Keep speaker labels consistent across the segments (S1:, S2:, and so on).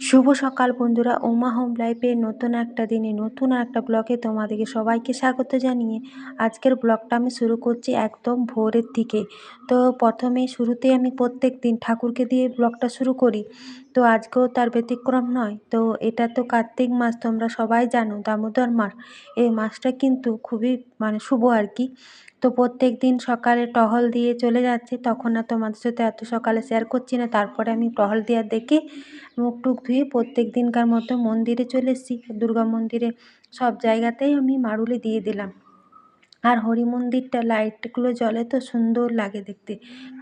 S1: শুভ সকাল বন্ধুরা, উমা হোম লাইফের নতুন একটা দিনে, নতুন একটা ব্লগে তোমাদেরকে সবাইকে স্বাগত জানিয়ে আজকের ব্লগটা আমি শুরু করছি একদম ভোরের দিকে। তো প্রথমে শুরুতে আমি প্রত্যেক দিন ঠাকুরকে দিয়ে ব্লগটা শুরু করি। তো আজকেও তার ব্যতিক্রম নয়। তো এটা তো কার্তিক মাস, তোমরা সবাই জানো, দামোদর মাস। এই মাসটা কিন্তু খুবই মানে শুভ আর কি। তো প্রত্যেক দিন সকালে টহল দিয়ে চলে যাচ্ছে, তখন আর তোমাদের সাথে এত সকালে শেয়ার করছি না। তারপরে আমি টহল দেওয়ার দেখে, মুখ টুক ধুয়ে প্রত্যেক দিনকার মতো মন্দিরে চলে এসেছি। দুর্গা মন্দিরে সব জায়গাতেই আমি মারুলি দিয়ে দিলাম। আর হরি মন্দিরটা লাইটগুলো জ্বলে তো সুন্দর লাগে দেখতে।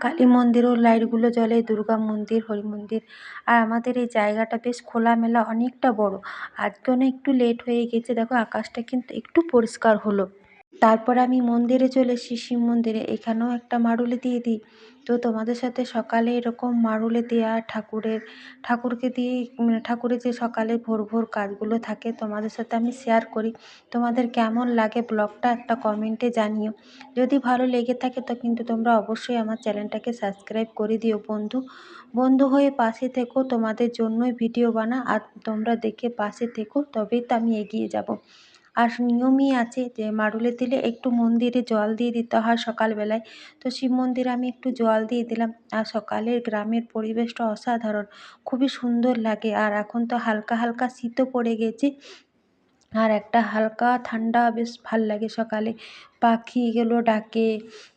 S1: কালী মন্দিরেও লাইটগুলো জ্বলে, দুর্গা মন্দির হরি মন্দির আর আমাদের এই জায়গাটা বেশ খোলামেলা, অনেকটা বড়। আজকে অনেক একটু লেট হয়ে গেছে, দেখো আকাশটা কিন্তু একটু পরিষ্কার হলো। তারপর আমি মন্দিরে চলে এসেছি, শিব মন্দিরে। এখানেও একটা মারুলি দিয়ে দিই। তো তোমাদের সাথে সকালে এরকম মারুলি দেওয়া ঠাকুরের, ঠাকুরকে দিয়ে মানে ঠাকুরের যে সকালে ভোর ভোর কাজগুলো থাকে, তোমাদের সাথে আমি শেয়ার করি। তোমাদের কেমন লাগে ব্লগটা একটা কমেন্টে জানিও। যদি ভালো লেগে থাকে তো কিন্তু তোমরা অবশ্যই আমার চ্যানেলটাকে সাবস্ক্রাইব করে দিও বন্ধু। বন্ধু হয়ে পাশে থেকো, তোমাদের জন্যই ভিডিও বানা। আর তোমরা দেখে পাশে থেকো, তবেই তো আমি এগিয়ে যাব। আর নিয়মই আছে যে মারুলে দিলে একটু মন্দিরে জল দিয়ে দিতে হয় সকালবেলায়। তো শিব মন্দিরে আমি একটু জল দিয়ে দিলাম। আর সকালের গ্রামের পরিবেশটা অসাধারণ, খুবই সুন্দর লাগে। আর এখন তো হালকা হালকা শীতও পড়ে গেছে। আর একটা হালকা ঠান্ডা বেশ ভালো লাগে সকালে। পাখিগুলো ডাকে,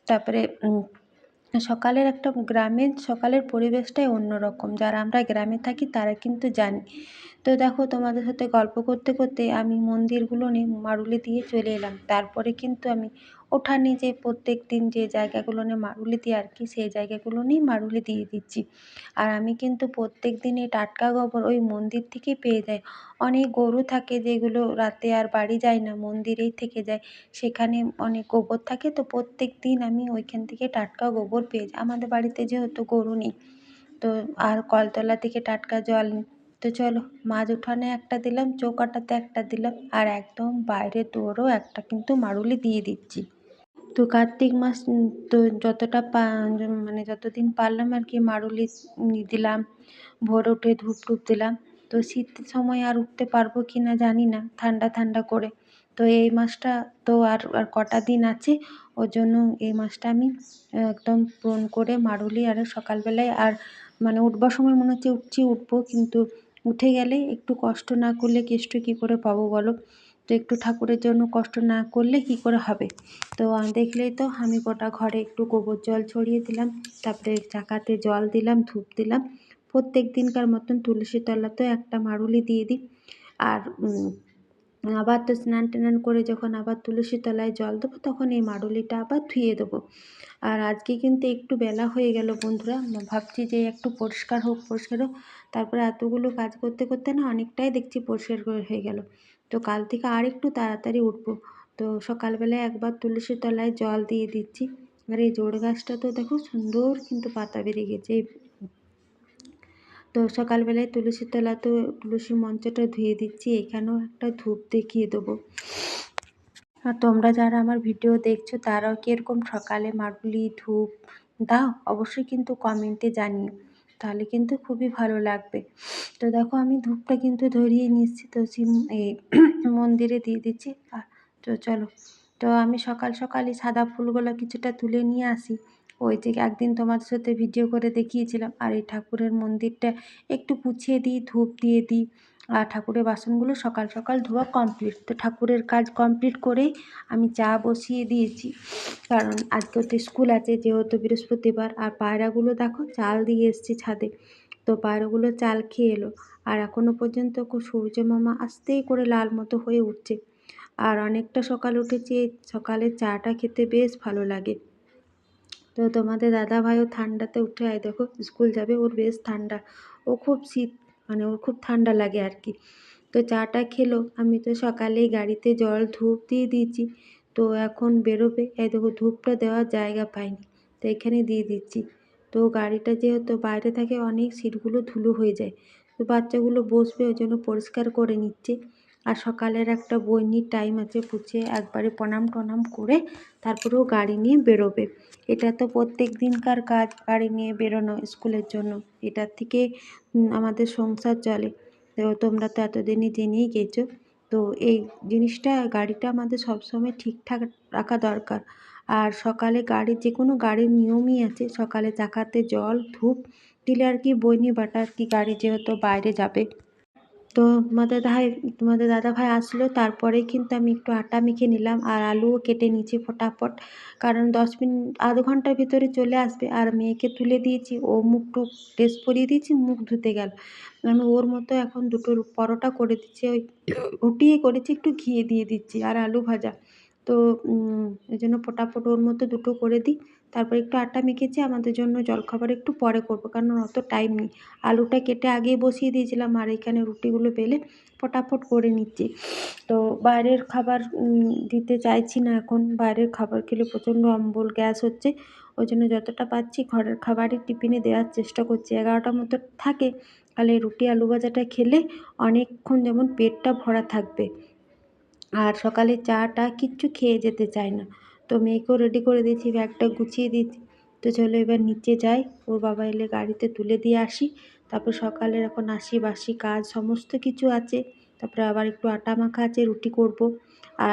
S1: তারপরে সকালের একটা গ্রামের, সকালের পরিবেশটাই অন্যরকম। যারা আমরা গ্রামে থাকি তারা কিন্তু জানি। তো দেখো, তোমাদের সাথে গল্প করতে করতে আমি মন্দিরগুলো নিয়ে মারুলি দিয়ে চলে এলাম। তারপরে কিন্তু আমি ওঠানে যে প্রত্যেক দিন যে জায়গাগুলো নিয়ে মারুলি দিই আর কি, সেই জায়গাগুলো নিয়ে মারুলি দিয়ে দিচ্ছি। আর আমি কিন্তু প্রত্যেক দিন এই টাটকা গোবর ওই মন্দির থেকেই পেয়ে যাই। অনেক গরু থাকে যেগুলো রাতে আর বাড়ি যায় না, মন্দিরেই থেকে যায়। সেখানে অনেক গোবর থাকে তো প্রত্যেক দিন আমি ওইখান থেকে টাটকা গোবর পেয়ে যাই। আমাদের বাড়িতে যেহেতু গরু নেই, তো আর কলতলা থেকে টাটকা জল তো চলো মাঝ উঠানে একটা দিলাম, চৌকাটাতে একটা দিলাম, আর একদম বাইরের দুয়ারেও একটা কিন্তু মারুলি দিয়ে দিচ্ছি। তো কার্তিক মাস তো যতটা পা মানে যতদিন পারলাম আর কি মারুলি দিলাম, ভোর উঠে ধূপ টুপ দিলাম, তো শীতের সময় আর উঠতে পারব কি না জানি না, ঠান্ডা ঠান্ডা করে। তো এই মাসটা তো আর আর কটা দিন আছে, ওর জন্য এই মাসটা আমি একদম পূরণ করে মারুলি আর সকালবেলায় আর মানে উঠবার সময় মনে হচ্ছে উঠছি, উঠবো, কিন্তু উঠে গেলে একটু কষ্ট না করলে কেষ্ট কী করে পাবো বলো? তো একটু ঠাকুরের জন্য কষ্ট না করলে কি করে হবে? তো দেখলেই তো আমি গোটা ঘরে একটু গোবর জল ছড়িয়ে দিলাম, তারপরে চাকাতে জল দিলাম, ধূপ দিলাম। প্রত্যেক দিনকার মতন তুলসী তলাতেও একটা মারুলি দিয়ে দিই। আর আবার তো স্নান টান করে যখন আবার তুলসী তলায় জল দেবো, তখন এই মারুলিটা আবার ধুয়ে দেবো। আর আজকে কিন্তু একটু বেলা হয়ে গেল বন্ধুরা ভাবছি যে একটু পরিষ্কার হোক পরিষ্কার হোক। তারপরে এতগুলো কাজ করতে করতে না অনেকটাই দেখছি পরিষ্কার হয়ে গেল। তো কাল থেকে আর একটু তাড়াতাড়ি উঠবো। তো সকালবেলায় একবার তুলসীর তলায় জল দিয়ে দিচ্ছি। আর এই জোড় গাছটা তো দেখো সুন্দর কিন্তু পাতা বেরিয়ে গেছে। তো সকালবেলায় তুলসী তলা তো তুলসী মঞ্চটা ধুয়ে দিচ্ছি, এখানেও একটা ধূপ দেখিয়ে দেবো। আর তোমরা যারা আমার ভিডিও দেখছ, তারাও কি এরকম সকালে মারুলি ধূপ দাও, অবশ্যই কিন্তু কমেন্টে জানিও। তাহলে কিন্তু খুবই ভালো লাগবে। তো দেখো আমি ধূপটা কিন্তু ধরিয়ে নিচ্ছি, তো শিব এই মন্দিরে দিয়ে দিচ্ছি। তো চলো। তো আমি সকাল সকালই সাদা ফুলগুলো কিছুটা তুলে নিয়ে আসি। ওই যে একদিন তোমাদের সাথে ভিডিও করে দেখিয়েছিলাম। আর এই ঠাকুরের মন্দিরটা একটু পুছিয়ে দিই, ধূপ দিয়ে দিই। আর ঠাকুরের বাসনগুলো সকাল সকাল ধোয়া কমপ্লিট তো ঠাকুরের কাজ কমপ্লিট করেই আমি চা বসিয়ে দিয়েছি। কারণ আজকে তো স্কুল আছে, যেহেতু বৃহস্পতিবার, আর পায়রাগুলো দেখো চাল দিয়ে এসছি ছাদে। তো পায়রাগুলো চাল খেয়ে এলো। আর এখনও পর্যন্ত সূর্য মামা আস্তেই করে লাল মতো হয়ে উঠছে। আর অনেকটা সকাল উঠেছি সকালে চাটা খেতে বেশ ভালো লাগে। তো তোমাদের দাদাভাইও ঠান্ডাতে উঠে আয়। দেখো স্কুল যাবে, ওর বেশ ঠান্ডা। ও খুব শীত মানে ওর খুব ঠান্ডা লাগে আর কি। তো চাটা খেলো, আমি তো সকালেই গাড়িতে জল ধূপ দিয়ে দিয়েছি। তো এখন বেরোবে, এই দেখো ধূপটা দেওয়ার জায়গা পাইনি, তো এখানে দিয়ে দিচ্ছি। তো গাড়িটা যেহেতু বাইরে থাকে, অনেক সিটগুলো ধুলো হয়ে যায়। তো বাচ্চাগুলো বসবে, ওই জন্য পরিষ্কার করে নিচ্ছে। আর সকালের একটা বইনির টাইম আছে পুছে একবারে প্রণাম টনাম করে তারপরেও গাড়ি নিয়ে বেরোবে। এটা তো প্রত্যেক দিনকার কাজ, গাড়ি নিয়ে বেরোনো স্কুলের জন্য। এটার থেকে আমাদের সংসার চলে। তো তোমরা তো এতদিনই জেনেই গেছো। তো এই জিনিসটা, গাড়িটা আমাদের সবসময় ঠিকঠাক রাখা দরকার। আর সকালে গাড়ির যে কোনো গাড়ির নিয়মই আছে। সকালে চাকাতে জল, ধূপ দিলে আর কি বইনি বাটা আর কি গাড়ি যেহেতু বাইরে যাবে। তো তোমাদের ভাই, তোমাদের দাদা ভাই আসলো তারপরেই কিন্তু আমি একটু আটা মেখে নিলাম আর আলুও কেটে নিয়েছি ফটাফট। কারণ দশ মিনিট আধ ঘণ্টার ভিতরে চলে আসবে। আর মেয়েকে তুলে দিয়েছি, ও মুখ টুক ড্রেস পরিয়ে দিয়েছি, মুখ ধুতে গেল। আমি ওর মতো এখন দুটো পরোটা করে দিচ্ছি, ওই রুটিই করেছি, একটু ঘিয়ে দিয়ে দিচ্ছি, আর আলু ভাজা। তো ওই জন্য ফটাফট ওর মতো দুটো করে দিই। তারপর একটু আটা মেখেছি, আমাদের জন্য জলখাবার একটু পরে করব, কারণ অত টাইম নেই। আলুটা কেটে আগেই বসিয়ে দিয়েছিলাম, আর এখানে রুটিগুলো বেলে ফটাফট করে নিচ্ছি। তো বাইরের খাবার দিতে চাইছি না এখন। বাইরের খাবার খেলে প্রচণ্ড অম্বল, গ্যাস হচ্ছে। ওই জন্য যতটা পাচ্ছি ঘরের খাবারই টিফিনে দেওয়ার চেষ্টা করছি। এগারোটার মতো থাকে, তাহলে রুটি আলু ভাজাটা খেলে অনেকক্ষণ যেমন পেটটা ভরা থাকবে। আর সকালে চাটা কিচ্ছু খেয়ে যেতে চায় না। তো মেয়েকেও রেডি করে দিয়েছি ব্যাগটা গুছিয়ে দিয়েছি। তো চলো এবার নিচে যাই। ওর বাবা এলে গাড়িতে তুলে দিয়ে আসি। তারপর সকালের এখন আসি, বাসি কাজ, সমস্ত কিছু আছে। তারপরে আবার একটু আটা মাখা আছে, রুটি করব।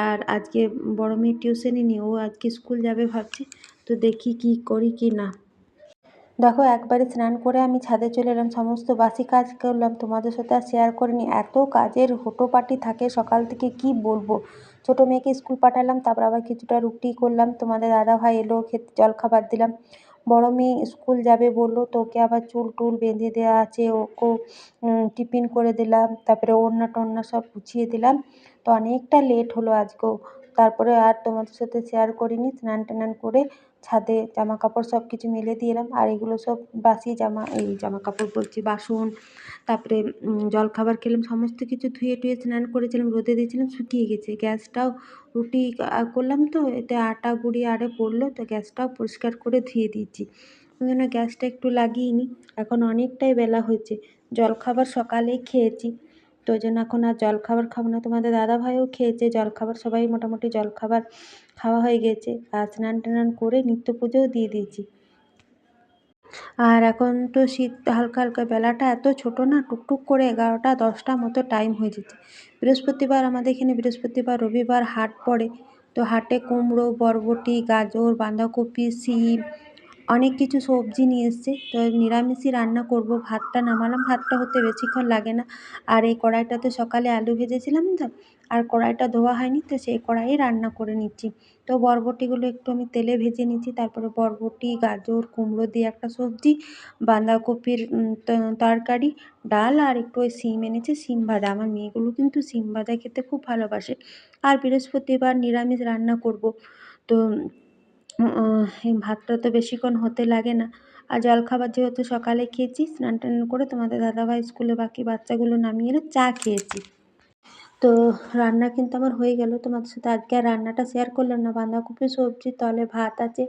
S1: আর আজকে বড় মেয়ে টিউশনই নিয়ে ও আজকে স্কুল যাবে ভাবছি। তো দেখি কি করি কি না। দেখো, একবারে স্নান করে আমি ছাদে চলে এলাম। সমস্ত বাসি কাজ করলাম। তোমাদের সাথে আর শেয়ার করিনি। এত কাজের হোটোপাটি থাকে সকাল থেকে, কি বলব? ছোটো মেয়েকে স্কুল পাঠালাম, তারপর আবার কিছুটা রুটি করলাম। তোমাদের দাদা ভাই এলো, খেতে জলখাবার দিলাম। বড় মেয়ে স্কুল যাবে বলল তো ওকে আবার চুল টুল বেঁধে দেওয়া আছে ওকেও টিফিন করে দিলাম। তারপরে ওড়না টোড়না সব গুছিয়ে দিলাম। তো অনেকটা লেট হলো আজকেও। তারপরে আর তোমাদের সাথে শেয়ার করিনি, স্নান টান করে ছাদে জামা কাপড় সব কিছু মেলে দিয়ে এলাম আর এগুলো সব বাসি জামা, এই জামা কাপড় বলছি, বাসন, তারপরে জলখাবার খেলাম, সমস্ত কিছু ধুয়ে টুয়ে স্নান করেছিলাম, রোদে দিয়েছিলাম, শুকিয়ে গেছে। গ্যাসটাও রুটি করলাম তো, এতে আটা গুঁড়ি আরে পড়ল, তো গ্যাসটাও পরিষ্কার করে ধুয়ে দিয়েছি। ওই জন্য গ্যাসটা একটু লাগিয়ে নিই এখন অনেকটাই বেলা হয়েছে, জলখাবার সকালেই খেয়েছি। তো ওই জন্য এখন আর জলখাবার খাব না। তোমাদের দাদাভাইও খেয়েছে, জলখাবার, সবাই মোটামুটি জলখাবার খাওয়া হয়ে গেছে। আর স্নান টান করে নিত্য পুজোও দিয়ে দিয়েছি। আর এখন তো শীত, হালকা হালকা বেলাটা এত ছোটো না, টুকটুক করে এগারোটা, দশটা মতো টাইম হয়ে যাচ্ছে। বৃহস্পতিবার আমাদের এখানে বৃহস্পতিবার, রবিবার হাট পড়ে। তো হাটে কুমড়ো, বরবটি, গাজর, বাঁধাকপি, শিম অনেক কিছু সবজি নিয়ে এসছে। তো নিরামিষই রান্না করব। ভাতটা নামালাম। ভাতটা হতে বেশিক্ষণ লাগে না। আর এই কড়াইটাতে সকালে আলু ভেজেছিলাম তো, আর কড়াইটা ধোয়া হয়নি তো সেই কড়াইয়ে রান্না করে নিচ্ছি। তো বরবটিগুলো একটু আমি তেলে ভেজে নিচ্ছি। তারপরে বরবটি, গাজর, কুমড়ো দিয়ে একটা সবজি, বাঁধাকপির তরকারি, ডাল আর একটু ওই শিম এনেছে শিম ভাজা। আমার মেয়েগুলো কিন্তু শিম ভাজা খেতে খুব ভালোবাসে। আর বৃহস্পতিবার নিরামিষ রান্না করব। তো এই ভাতটা তো বেশিক্ষণ হতে লাগে না। আর জলখাবার যেহেতু সকালে খেয়েছি, স্নান টান করে তোমাদের দাদাভাই স্কুলে বাকি বাচ্চাগুলো নামিয়ে এলে চা খেয়েছি। তো রান্না কিন্তু আমার হয়ে গেল। তোমাদের সাথে আজকে আর রান্নাটা শেয়ার করলাম না। বাঁধাকপি, সবজি, তলে ভাত আছে।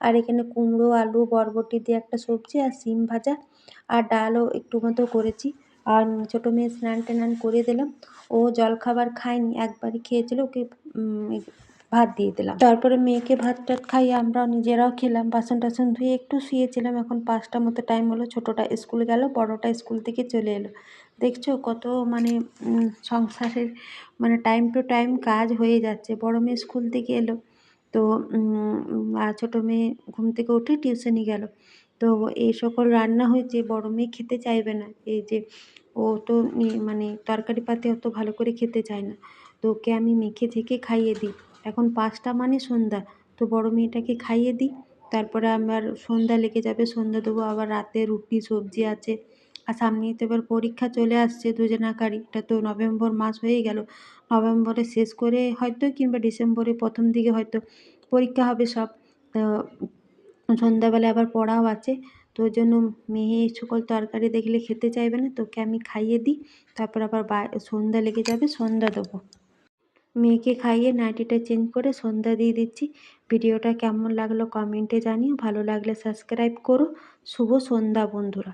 S1: আর এখানে কুমড়ো, আলু, বরবটি দিয়ে একটা সবজি আর শিম ভাজা আর ডালও একটু মতো করেছি। আর ছোটো মেয়ে স্নান টান করে দিলাম। ও জলখাবার খায়নি, একবারই খেয়েছিল। ওকে ভাত দিয়ে দিলাম। তারপরে মেয়েকে ভাত টাত খাইয়ে আমরাও নিজেরাও খেলাম। বাসন টাসন ধুয়ে একটু শুয়েছিলাম। এখন পাঁচটা মতো টাইম হলো, ছোটোটা স্কুল গেল, বড়োটা স্কুল থেকে চলে এলো। দেখছ কত মানে সংসারের মানে টাইম টু টাইম কাজ হয়ে যাচ্ছে। বড়ো মেয়ে স্কুল থেকে এলো, তো ছোটো মেয়ে ঘুম থেকে উঠে টিউশনি গেল। তো এই সকল রান্না হয়েছে, বড়ো মেয়ে খেতে চাইবে না। এই যে, ও তো মানে তরকারি পাতে অত ভালো করে খেতে চায় না। তো ওকে আমি মেখে ঠেকে খাইয়ে দিই। এখন পাঁচটা মানে সন্ধ্যা। তো বড় মেয়েটাকে খাইয়ে দিই। তারপরে আমার সন্ধ্যা লেগে যাবে, সন্ধ্যা দেবো, আবার রাতে রুটি, সবজি আছে। আর সামনেই তো এবার পরীক্ষা চলে আসছে দুজনাকারই এটা তো নভেম্বর মাস হয়ে গেল। নভেম্বরে শেষ করে হয়তো কিংবা ডিসেম্বরে প্রথম দিকে হয়তো পরীক্ষা হবে সব। সন্ধ্যাবেলা আবার পড়াও আছে। তো ওই জন্য মেয়ে সকল তরকারি দেখলে খেতে চাইবে না। তোকে আমি খাইয়ে দিই। তারপর আবার সন্ধ্যা লেগে যাবে, সন্ধ্যা দেবো। মেয়েকে খাইয়ে নাইটিটা চেঞ্জ করে সন্ধ্যা দিয়ে দিচ্ছি। ভিডিওটা কেমন লাগল কমেন্টে জানিও। ভালো লাগলে সাবস্ক্রাইব করো। শুভ সন্ধ্যা বন্ধুরা।